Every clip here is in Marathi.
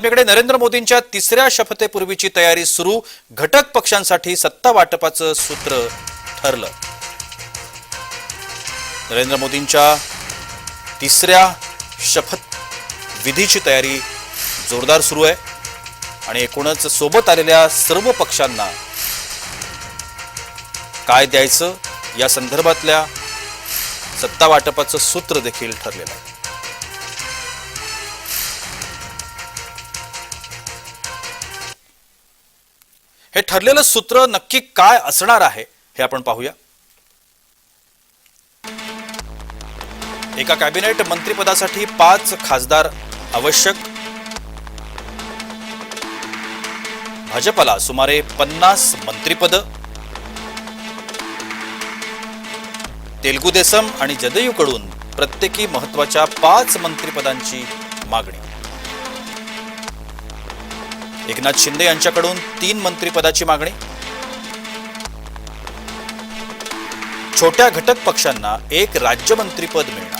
आपल्याकडे नरेंद्र मोदींच्या तिसऱ्या शपथेपूर्वीची तयारी सुरू. घटक पक्षांसाठी सत्ता वाटपाचं सूत्र ठरलं. नरेंद्र मोदींच्या तिसऱ्या शपथ विधीची तयारी जोरदार सुरू आहे. आणि एकूणच सोबत आलेल्या सर्व पक्षांना काय द्यायचं या संदर्भातल्या सत्ता वाटपाचं सूत्र देखील ठरलेलं आहे. ठरलेलं सूत्र नक्की काय असणार आहे हे आपण पाहूया. एका कॅबिनेट मंत्रिपदासाठी पाच खासदार आवश्यक. भाजपला सुमारे पन्नास मंत्रिपद. तेलगू देसम आणि जदयूकडून प्रत्येकी महत्त्वाच्या पाच मंत्रिपदांची मागणी. एकनाथ शिंदे यांच्याकडून तीन मंत्रिपदाची मागणी. छोट्या घटक पक्षांना एक राज्यमंत्रीपद मिळणार.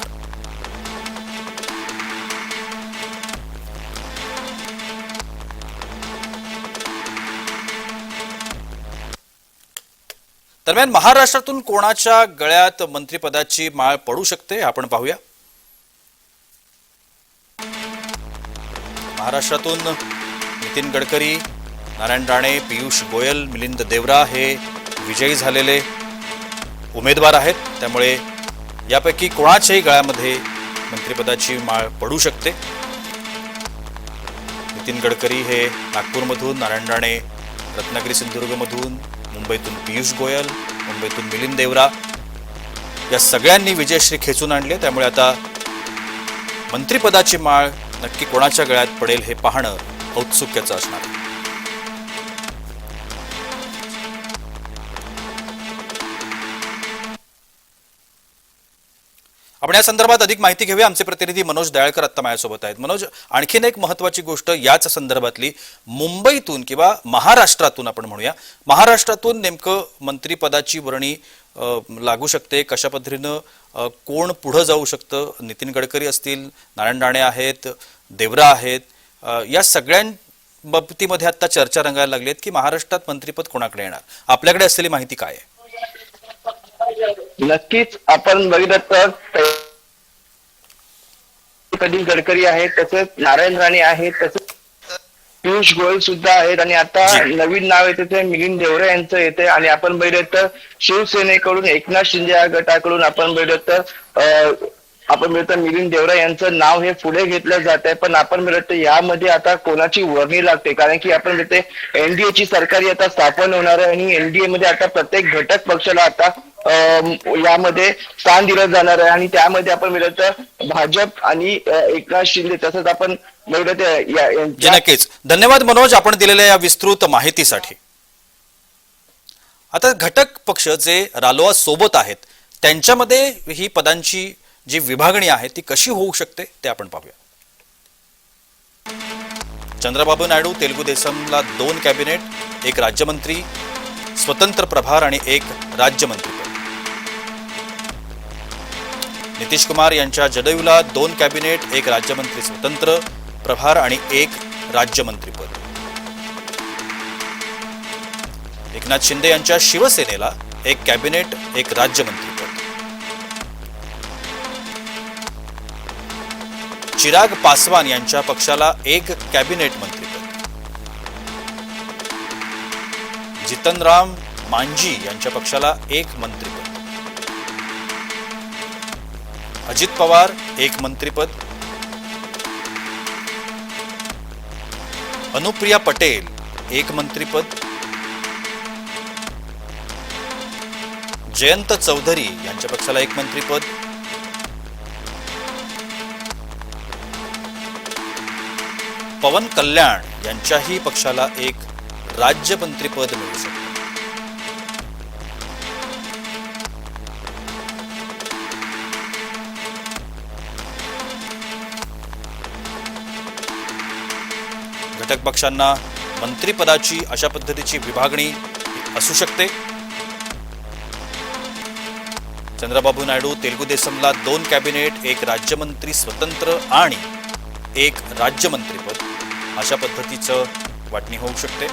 दरम्यान महाराष्ट्रातून कोणाच्या गळ्यात मंत्रिपदाची माळ पडू शकते आपण पाहूया. महाराष्ट्रातून नितीन गडकरी नारायण राणे पियुष गोयल मिलिंद देवरा हे विजयी झालेले उमेदवार आहेत. त्यामुळे यापैकी कोणाच्याही गळ्यामध्ये मंत्रिपदाची माळ पडू शकते. नितीन गडकरी हे नागपूरमधून नारायण राणे रत्नागिरी सिंधुदुर्गमधून मुंबईतून पियुष गोयल मुंबईतून मिलिंद देवरा या सगळ्यांनी विजयश्री खेचून आणले. त्यामुळे आता मंत्रिपदाची माळ नक्की कोणाच्या गळ्यात पडेल हे पाहणं औत्सुक्याचं असणार आपण या संदर्भात अधिक माहिती घेऊया. आमचे प्रतिनिधी मनोज दयाळकर आत्ता माझ्यासोबत आहेत. मनोज आणखीन एक महत्वाची गोष्ट याच संदर्भातली मुंबईतून किंवा महाराष्ट्रातून आपण म्हणूया. महाराष्ट्रातून नेमकं मंत्रिपदाची वर्णी लागू शकते. कशा पद्धतीनं कोण पुढं जाऊ शकतं? नितीन गडकरी असतील नारायण राणे आहेत देवरा आहेत या सगळ्यां बाबतीमध्ये आता चर्चा रंगायला लागली की महाराष्ट्रात मंत्रिपद कोणाकडे येणार? आपल्याकडे असलेली माहिती काय आहे? नक्कीच आपण बघितलं तर कधी गडकरी आहेत तसंच नारायण राणे आहेत तसंच पियुष गोयल सुद्धा आहेत आणि आता. नवीन नाव येते ते मिलिंद देवरे यांचं येते. आणि आपण बघितलं तर शिवसेनेकडून एकनाथ शिंदे या गटाकडून आपण बघितलं तर अं, आपण मिळतं मिलिंद देवरा यांचं नाव हे पुढे घेतलं जात आहे. पण आपण बघितलं यामध्ये आता कोणाची वर्णी लागते? कारण की आपण मिळते एनडीए ची सरकारी आता स्थापन होणार आहे आणि एनडीए मध्ये आता प्रत्येक घटक पक्षाला आता यामध्ये स्थान दिलं जाणार आहे. आणि त्यामध्ये आपण बघितलं भाजप आणि एकनाथ शिंदे तसंच आपण बघितलं नक्कीच. धन्यवाद मनोज आपण दिलेल्या या विस्तृत माहितीसाठी. आता घटक पक्ष जे रालोआ सोबत आहेत त्यांच्यामध्ये ही पदांची जी विभागणी आहे ती कशी होऊ शकते ते आपण पाहूया. चंद्रबाबू नायडू तेलुगू देसमला दोन कॅबिनेट एक राज्यमंत्री स्वतंत्र प्रभार आणि एक राज्यमंत्रीपद नितीश कुमार यांच्या जदयूला दोन कॅबिनेट एक राज्यमंत्री स्वतंत्र प्रभार आणि एक राज्यमंत्रीपद एकनाथ शिंदे यांच्या शिवसेनेला एक कॅबिनेट एक राज्यमंत्री. चिराग पासवान यांच्या पक्षाला एक कॅबिनेट मंत्रीपद जितनराम मांझी यांच्या पक्षाला एक मंत्रिपद अजित पवार एक मंत्रिपद अनुप्रिया पटेल एक मंत्रिपद जयंत चौधरी यांच्या पक्षाला एक मंत्रिपद पवन कल्याण यांच्याही पक्षाला एक राज्यमंत्रीपद मिळू शकते. घटक पक्षांना मंत्रिपदाची अशा पद्धतीची विभागणी असू शकते. चंद्रबाबू नायडू तेलुगू देसमला दोन कॅबिनेट एक राज्यमंत्री स्वतंत्र आणि एक राज्यमंत्रीपद अशा पद्धतीचं वाटणी होऊ शकते.